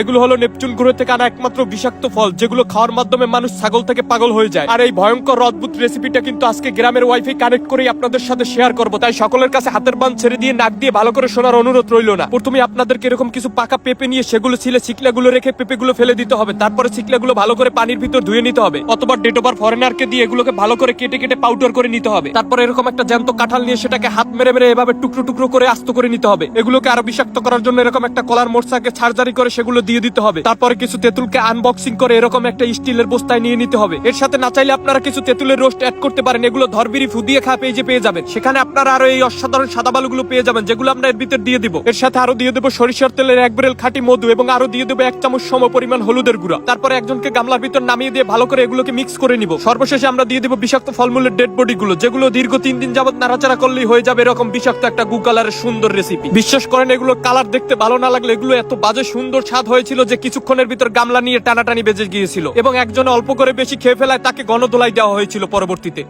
এগুলো হলো নেপচুন গ্রহ থেকে আনা একমাত্র বিষাক্ত ফল, যেগুলো খাওয়ার মাধ্যমে মানুষ ছাগল থেকে পাগল হয়ে যায়। আর এই ভয়ঙ্কর অদ্ভুত রেসিপিটা কিন্তু আজকে গ্রামের ওয়াইফাই কানেক্ট করেই আপনাদের সাথে শেয়ার করব। তাই সকলের কাছে হাতের বান ছেড়ে দিয়ে নাক দিয়ে ভালো করে শোনার অনুরোধ রইল না। প্রথমে আপনাদেরকে এরকম কিছু পাকা পেঁপে নিয়ে সেগুলো ছিলে চিকলাগুলো রেখে পেঁপেগুলো ফেলে দিতে হবে। তারপরে চিকলাগুলো ভালো করে পানির ভিতর ধুয়ে নিতে হবে। অথবা ডেটোবার ফরেনারকে দিয়ে এগুলোকে ভালো করে কেটে কেটে পাউডার করে নিতে হবে। তারপরে এরকম একটা জ্যান্ত কাঁঠাল নিয়ে সেটাকে হাত মেরে মেরে এভাবে টুকরো টুকরো করে আস্ত করে নিতে হবে। এগুলোকে আরও বিষাক্ত করার জন্য এরকম একটা কলার মোটসাকে সার্জারি করে সেগুলো দিয়ে দিতে হবে। তারপরে কিছু তেঁতুলকে আনবক্সিং করে এরকম একটা স্টিলের বস্তায় নিয়ে নিতে হবে। এর সাথে না চাইলে আপনারা কিছু তেঁতুলের রোস্ট অ্যাড করতে পারেন। এগুলো ধরবিরি ফুদিয়ে খা পেয়ে পেয়ে যাবেন। সেখানে আপনারা আরও এই অসাধারণ সাদা বালুগুলো পেয়ে যাবেন, যেগুলো আমরা এর ভিতর দিয়ে দিব। এর সাথে আরও দিয়ে দেবো সরিষার তেলের এক বেরেল খাঁটি মধু এবং আরও দিয়ে দেবো এক চামচ সম পরিমাণ হলুদের গুঁড়া। তারপরে একজনকে গামলার ভিতর নামিয়ে দিয়ে ভালো করে এগুলোকে মিক্স করে নিব। সর্বশেষে আমরা দিয়ে দিব বিষাক্ত ফলমূলের ডেড বডি গুলো, যেগুলো দীর্ঘ তিন দিন যাবত নাড়াচাড়া করলেই হয়ে যাবে এরকম বিষাক্ত একটা গু কালারের সুন্দর রেসিপি বিশ্বাস করেন এগুলো কালার দেখতে ভালো না লাগলে এগুলো এত বাজে সুন্দর স্বাদ হয়েছিল যে কিছুক্ষণের ভিতর গামলা নিয়ে টানাটানি বেজে গিয়েছিল এবং একজন অল্প করে বেশি খেয়ে ফেলায় তাকে গণদোলাই দেওয়া হয়েছিল পরবর্তীতে।